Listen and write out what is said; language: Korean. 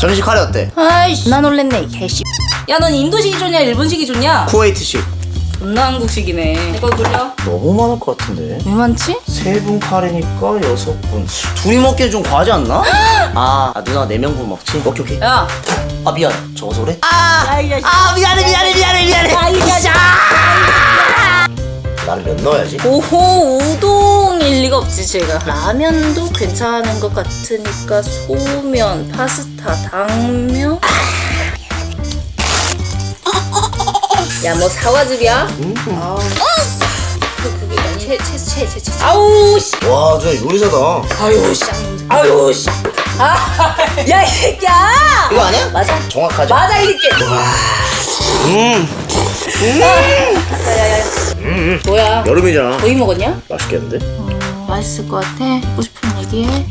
정식 카레 어때? 아이씨 나 놀랬네 이 개씨 야 넌 인도식이 좋냐 일본식이 좋냐? 쿠웨이트식 존나 한국식이네 이거 돌려 너무 많을 것 같은데 왜 많지? 세 분 카레니까 여섯 분 둘이 먹기엔 좀 과하지 않나? 아, 아 누나 네 명분 먹지? 오케이 오케이 야 아 미안? 아, 야, 이 자식. 아 미안해 미안해 미안해 미안해 야, 이 자식. 나는 몇 넣어야지? 오호 우 동일 리가 없지 제가. 라면도 괜찮은 것 같으니까 소면 파스타 당면. 야 뭐 사과즙이야? 아우 그 그게 채채채채채. 아우 씨. 와 누나 요리사다. 아유 씨. 아유 씨. 아야 이 새끼야. 이거 아니야? 맞아. 정확하죠? 맞아 이 새끼. 음. 야야야. 뭐야? 여름이잖아. 거의 먹었냐? 맛있겠는데? 어, 맛있을 것 같아. 먹고 싶으면 얘기해